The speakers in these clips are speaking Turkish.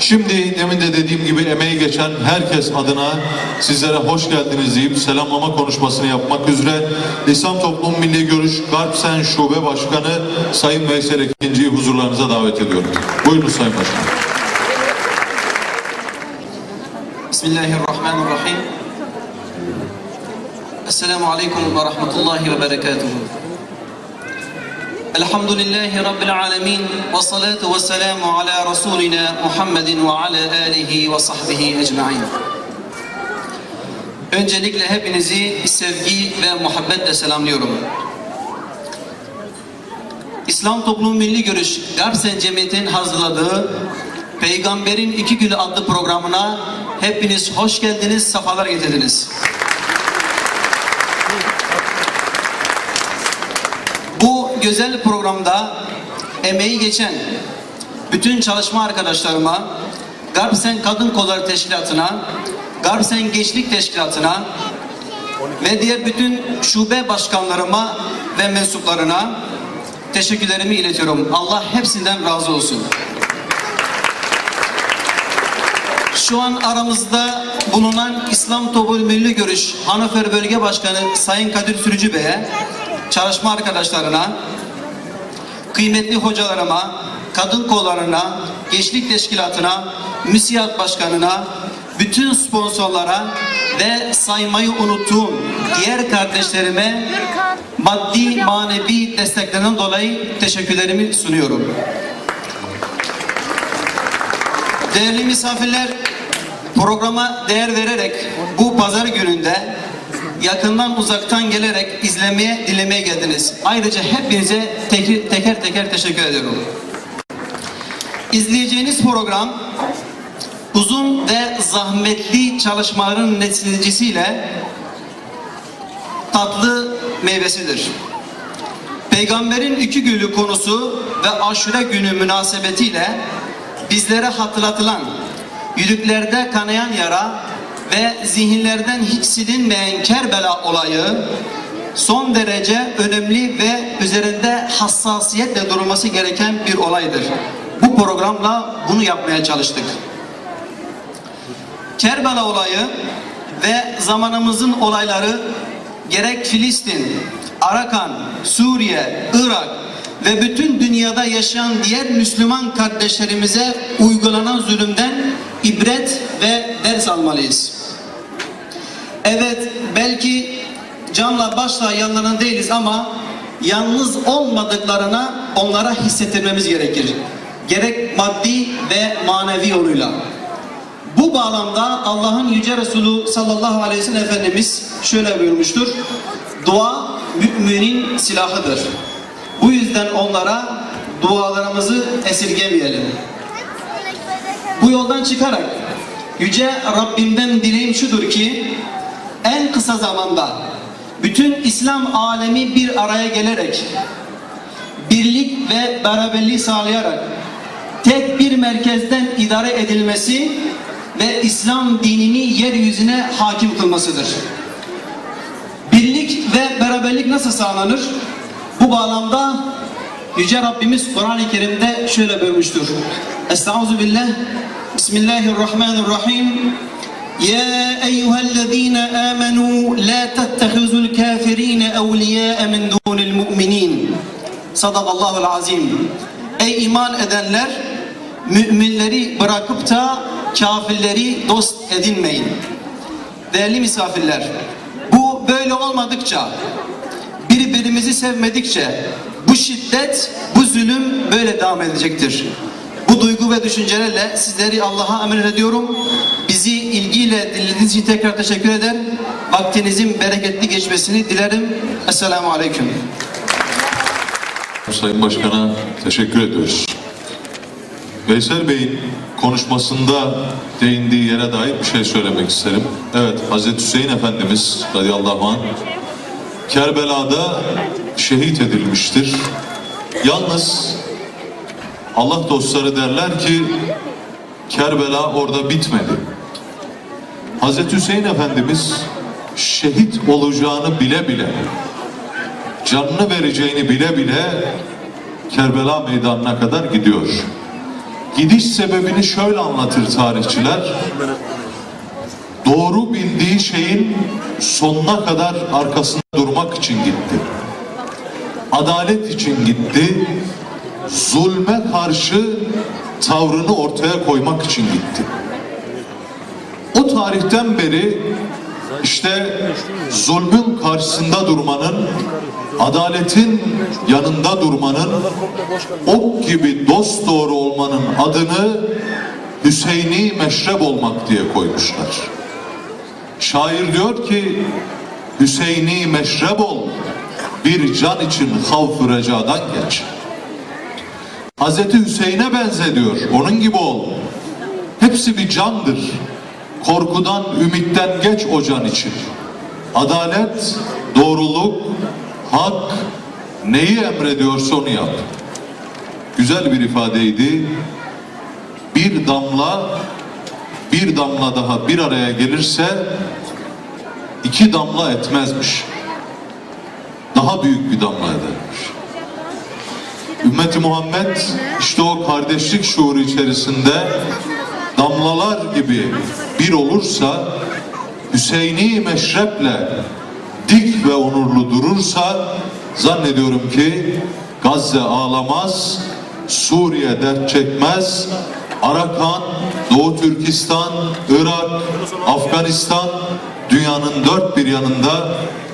Şimdi demin de dediğim gibi emeği geçen herkes adına sizlere hoş geldiniz deyip selamlama konuşmasını yapmak üzere İslam Toplum Milli Görüş Garpsen Şube Başkanı Sayın Veysel Ekinci'yi huzurlarınıza davet ediyorum. Buyurun Sayın Başkanım. Bismillahirrahmanirrahim. Esselamu Aleyküm ve Rahmetullahi ve Berekatuhu. الحمد لله رب العالمين والصلاة والسلام على رسولنا محمد وعلى آله وصحبه أجمعين Öncelikle hepinizi sevgi ve muhabbetle selamlıyorum. İslam Toplumu Milli Görüş Garpsen Cemiyeti'nin hazırladığı Peygamberin İki Gülü adlı programına hepiniz hoş geldiniz, sefalar getirdiniz. Güzel programda emeği geçen bütün çalışma arkadaşlarıma, Garpsen Kadın Kolları Teşkilatı'na, Garpsen Gençlik Teşkilatı'na ve diğer bütün şube başkanlarıma ve mensuplarına teşekkürlerimi iletiyorum. Allah hepsinden razı olsun. Şu an aramızda bulunan İslam Toplum Milli Görüş Hanafer Bölge Başkanı Sayın Kadir Sürücü Bey'e, çalışma arkadaşlarına, kıymetli hocalarıma, kadın kollarına, gençlik teşkilatına, müsiyat başkanına, bütün sponsorlara ve saymayı unuttuğum diğer kardeşlerime maddi manevi desteklerinden dolayı teşekkürlerimi sunuyorum. Değerli misafirler, programa değer vererek bu pazar gününde yakından uzaktan gelerek izlemeye, dinlemeye geldiniz. Ayrıca hepinize teker teker, teker teşekkür ediyorum. İzleyeceğiniz program uzun ve zahmetli çalışmaların neticesiyle tatlı meyvesidir. Peygamberin iki gülü konusu ve aşure günü münasebetiyle bizlere hatırlatılan, yüreklerde kanayan yara ve zihinlerden hiç silinmeyen Kerbela olayı son derece önemli ve üzerinde hassasiyetle durulması gereken bir olaydır. Bu programla bunu yapmaya çalıştık. Kerbela olayı ve zamanımızın olayları gerek Filistin, Arakan, Suriye, Irak ve bütün dünyada yaşayan diğer Müslüman kardeşlerimize uygulanan zulümden ibret ve ders almalıyız. Evet belki canla başla yanlarında değiliz ama yalnız olmadıklarına onlara hissettirmemiz gerekir. Gerek maddi ve manevi yoluyla. Bu bağlamda Allah'ın Yüce Resulü sallallahu aleyhi ve sellem Efendimiz şöyle buyurmuştur. Dua müminin silahıdır. Bu yüzden onlara dualarımızı esirgemeyelim. Bu yoldan çıkarak Yüce Rabbimden dileğim şudur ki en kısa zamanda bütün İslam alemi bir araya gelerek birlik ve beraberliği sağlayarak tek bir merkezden idare edilmesi ve İslam dinini yeryüzüne hakim kılmasıdır. Birlik ve beraberlik nasıl sağlanır? Bu bağlamda Yüce Rabbimiz Kur'an-ı Kerim'de şöyle buyurmuştur. Estaizu billah. Bismillahirrahmanirrahim. يا أيها الذين آمنوا لا تتخذوا الكافرين أولياء من دون المؤمنين صدق الله العظيم Ey iman edenler müminleri bırakıp da kafirleri dost edinmeyin. Değerli misafirler, bu böyle olmadıkça, birbirimizi sevmedikçe bu şiddet, bu zulüm böyle devam edecektir. Bu duygu ve düşüncelerle sizleri Allah'a emanet ediyorum. Bizi ilgiyle dinlediğiniz için tekrar teşekkür eder. Vaktinizin bereketli geçmesini dilerim. Esselamu Aleyküm. Sayın Başkan'a teşekkür ediyoruz. Veysel Bey'in konuşmasında değindiği yere dair bir şey söylemek isterim. Evet, Hazreti Hüseyin Efendimiz radıyallahu anh Kerbela'da şehit edilmiştir. Yalnız Allah dostları derler ki Kerbela orada bitmedi. Hazreti Hüseyin Efendimiz şehit olacağını bile bile canını vereceğini bile bile Kerbela meydanına kadar gidiyor. gidiş sebebini şöyle anlatır tarihçiler. Doğru bildiği şeyin sonuna kadar arkasında durmak için gitti. Adalet için gitti. Zulme karşı tavrını ortaya koymak için gitti. O tarihten beri işte zulmün karşısında durmanın, adaletin yanında durmanın, ok gibi dost doğru olmanın adını Hüseyini meşrep olmak diye koymuşlar. Şair diyor ki Hüseyini meşrep ol bir can için havf recadan geç. Hazreti Hüseyin'e benze diyor. Onun gibi ol. Hepsi bir candır. Korkudan, ümitten geç o can için. Adalet, doğruluk, hak neyi emrediyorsa onu yap. Güzel bir ifadeydi. Bir damla bir damla daha bir araya gelirse iki damla etmezmiş. Daha büyük bir damla edermiş. Ümmeti Muhammed işte o kardeşlik şuuru içerisinde damlalar gibi bir olursa Hüseyini meşreple dik ve onurlu durursa zannediyorum ki Gazze ağlamaz, Suriye dert çekmez, Arakan, Doğu Türkistan, Irak, Afganistan dünyanın dört bir yanında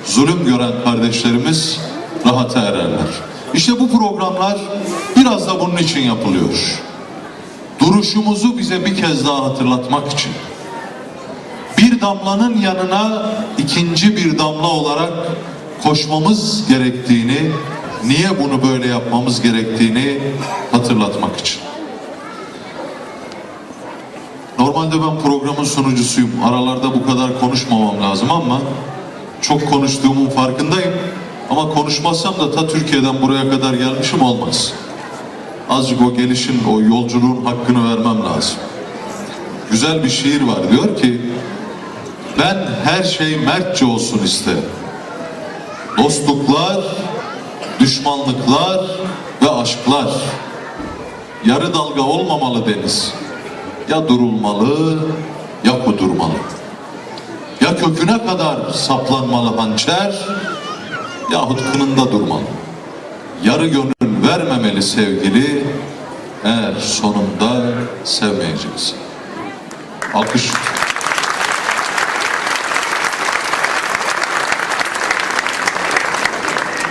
zulüm gören kardeşlerimiz rahata ererler. İşte bu programlar biraz da bunun için yapılıyor. Duruşumuzu bize bir kez daha hatırlatmak için. Damlanın yanına ikinci bir damla olarak koşmamız gerektiğini, niye bunu böyle yapmamız gerektiğini hatırlatmak için. Normalde ben programın sunucusuyum. Aralarda bu kadar konuşmamam lazım ama çok konuştuğumun farkındayım. Ama konuşmazsam da ta Türkiye'den buraya kadar gelmişim olmaz. Azıcık o gelişin, o yolculuğun hakkını vermem lazım. Güzel bir şiir var. Diyor ki her şey mertçe olsun isterim. Dostluklar, düşmanlıklar ve aşklar. Yarı dalga olmamalı deniz. Ya durulmalı ya kudurmalı. Ya köküne kadar saplanmalı hançer yahut kınında durmalı. Yarı gönül vermemeli sevgili eğer sonunda sevmeyeceksin. Alkış.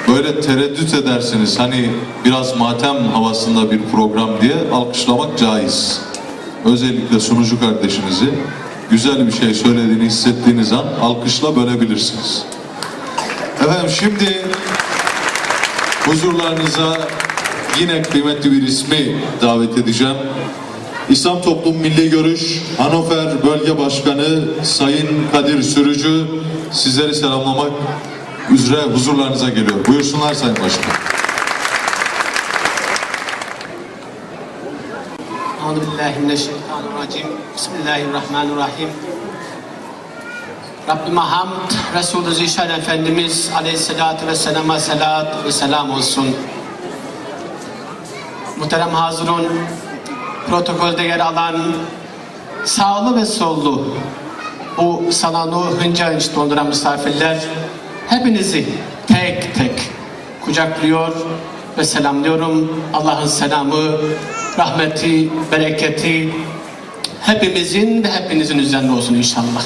Böyle tereddüt edersiniz hani biraz matem havasında bir program diye alkışlamak caiz. Özellikle sunucu kardeşinizi güzel bir şey söylediğini hissettiğiniz an alkışla bölebilirsiniz. Efendim şimdi huzurlarınıza yine kıymetli bir ismi davet edeceğim. İslam Toplum Milli Görüş Hanover Bölge Başkanı Sayın Kadir Sürücü sizleri selamlamak üzere huzurlarınıza geliyor. Buyursunlar Sayın Başkan. Euzu billahi mineşşeytanirracim. Bismillahirrahmanirrahim. Rabbime hamd, Resulü Zişan Efendimiz Aleyhisselatü Vesselam'a selat ve selam olsun. Muhterem Hazırun, protokolde yer alan sağlı ve sollu bu salonu hınca hınç dolduran misafirler hepinizi tek tek kucaklıyor ve selamlıyorum. Allah'ın selamı, rahmeti, bereketi hepimizin ve hepinizin üzerinde olsun inşallah.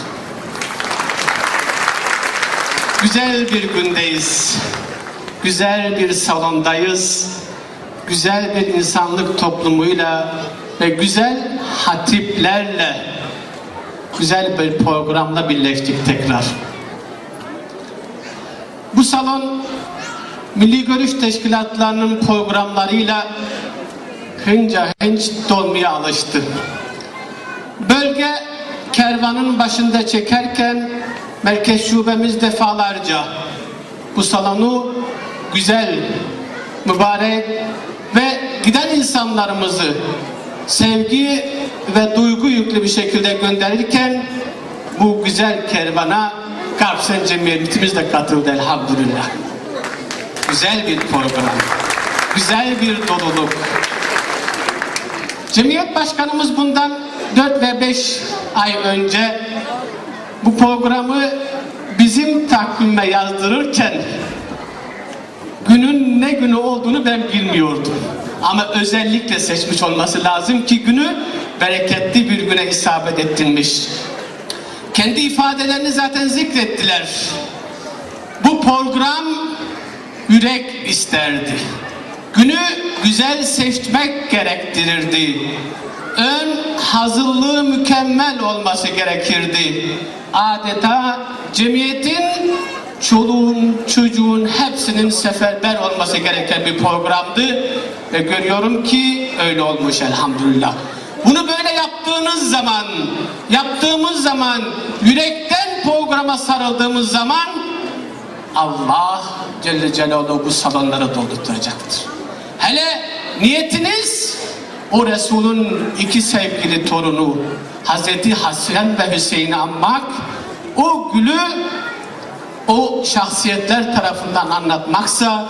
Güzel bir gündeyiz. Güzel bir salondayız. Güzel bir insanlık toplumuyla ve güzel hatiplerle güzel bir programla birleştik tekrar. Bu salon Milli Görüş Teşkilatlarının programlarıyla hınca hınç dolmaya alıştı. Bölge kervanın başında çekerken merkez şubemiz defalarca bu salonu güzel, mübarek ve giden insanlarımızı sevgi ve duygu yüklü bir şekilde gönderirken bu güzel kervana Garpsen Cemiyetimiz de katıldı elhamdülillah. Güzel bir program, güzel bir doluluk. Cemiyet başkanımız bundan 4 ve 5 ay önce bu programı bizim takvime yazdırırken günün ne günü olduğunu ben bilmiyordum. Ama özellikle seçmiş olması lazım ki günü bereketli bir güne isabet ettirmiş. Kendi ifadelerini zaten zikrettiler. Bu program yürek isterdi. Günü güzel seçmek gerektirirdi. Ön hazırlığı mükemmel olması gerekirdi. Adeta cemiyetin çoluğun, çocuğun hepsinin seferber olması gereken bir programdı. Ve görüyorum ki öyle olmuş elhamdülillah. Bunu böyle yaptığınız zaman, yaptığımız zaman, yürekten programa sarıldığımız zaman Allah Celle Celaluhu bu salonları dolduracaktır. Hele niyetiniz o Resul'ün iki sevgili torunu Hazreti Hasan ve Hüseyin'i anmak, o gülü o şahsiyetler tarafından anlatmaksa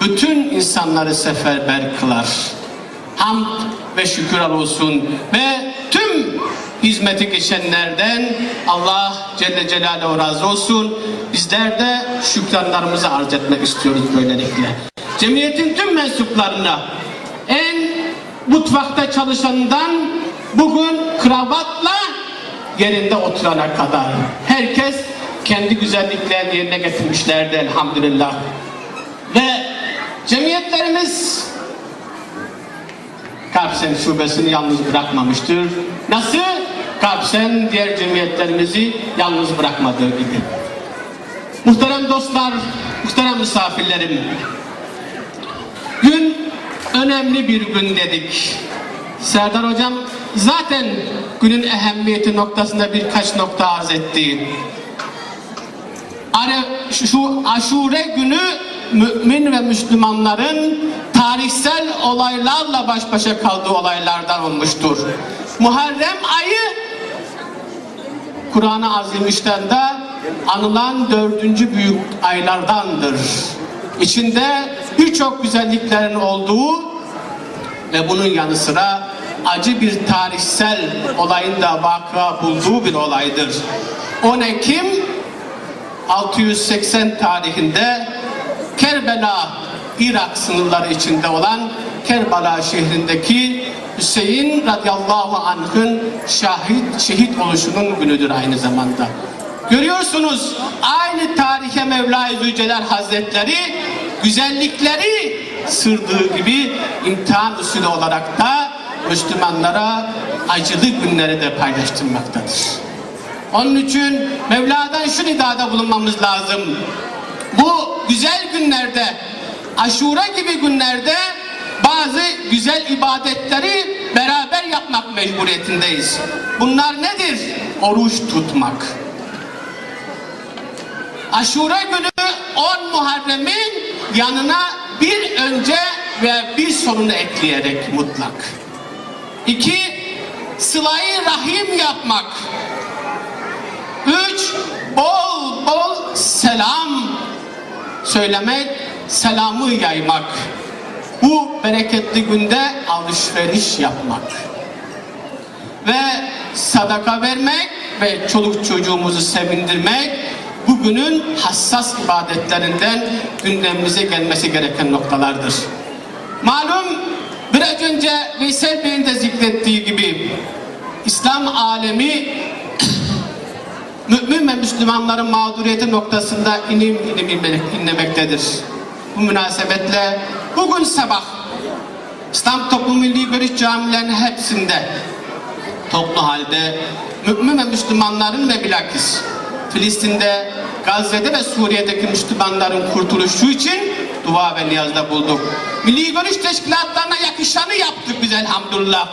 bütün insanları seferber kılar. Hamd ve şükürler olsun ve tüm hizmeti geçenlerden Allah Celle Celaluhu razı olsun. Bizler de şükranlarımızı arz etmek istiyoruz böylelikle. Cemiyetin tüm mensuplarına en mutfakta çalışanından bugün kravatla yerinde oturana kadar herkes kendi güzelliklerini yerine getirmişlerdi elhamdülillah. Ve cemiyetlerimiz Kapsen şubesini yalnız bırakmamıştır. Nasıl? Kapsen diğer cemiyetlerimizi yalnız bırakmadığı gibi. Muhterem dostlar, muhterem misafirlerim. Gün önemli bir gün dedik. Serdar Hocam zaten günün ehemmiyeti noktasında birkaç nokta arz etti. Hani şu aşure günü mümin ve Müslümanların tarihsel olaylarla baş başa kaldığı olaylardan olmuştur. Muharrem ayı Kur'an-ı Azimüşşan'da anılan dördüncü büyük aylardandır. İçinde birçok güzelliklerin olduğu ve bunun yanı sıra acı bir tarihsel olayın da vaka bulduğu bir olaydır. 10 Ekim 680 tarihinde Kerbela Irak sınırları içinde olan Kerbala şehrindeki Hüseyin radıyallahu anh'ın şahit şehit oluşunun günüdür aynı zamanda. Görüyorsunuz aynı tarihe Mevla-i Zülcelal Hazretleri güzellikleri sırdığı gibi imtihan usulü olarak da Müslümanlara acılı günleri de paylaştırmaktadır. Onun için Mevla'dan şu nidada bulunmamız lazım. Bu güzel günlerde, aşure gibi günlerde bazı güzel ibadetleri beraber yapmak mecburiyetindeyiz. Bunlar nedir? Oruç tutmak. Aşure günü 10 Muharrem'in yanına bir önce ve bir sonunu ekleyerek mutlak. İki, sılayı rahim yapmak. Üç, bol bol selam söylemek, selamı yaymak. Bu bereketli günde alışveriş yapmak. Ve sadaka vermek ve çoluk çocuğumuzu sevindirmek bugünün hassas ibadetlerinden gündemimize gelmesi gereken noktalardır. Malum biraz önce Veysel Bey'in de zikrettiği gibi İslam alemi mümin ve Müslümanların mağduriyeti noktasında inim inim inlemektedir. Bu münasebetle bugün sabah İslam Toplum Milli Görüş camilerinin hepsinde toplu halde mümin ve Müslümanların ve bilakis Filistin'de, Gazze'de ve Suriye'deki Müslümanların kurtuluşu için dua ve niyazda bulduk. Milli Görüş Teşkilatlarına yakışanı yaptık biz elhamdülillah.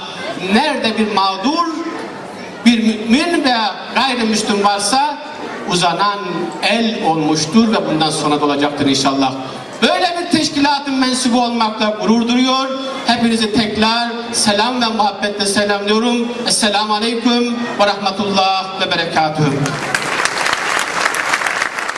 Nerede bir mağdur, bir mümin veya gayrimüslim varsa uzanan el olmuştur ve bundan sonra da olacaktır inşallah. Böyle bir teşkilatın mensubu olmakla gurur duyuyor. Hepinizi tekrar selam ve muhabbetle selamlıyorum. Esselamu Aleyküm ve Rahmetullah ve Berekatuhu.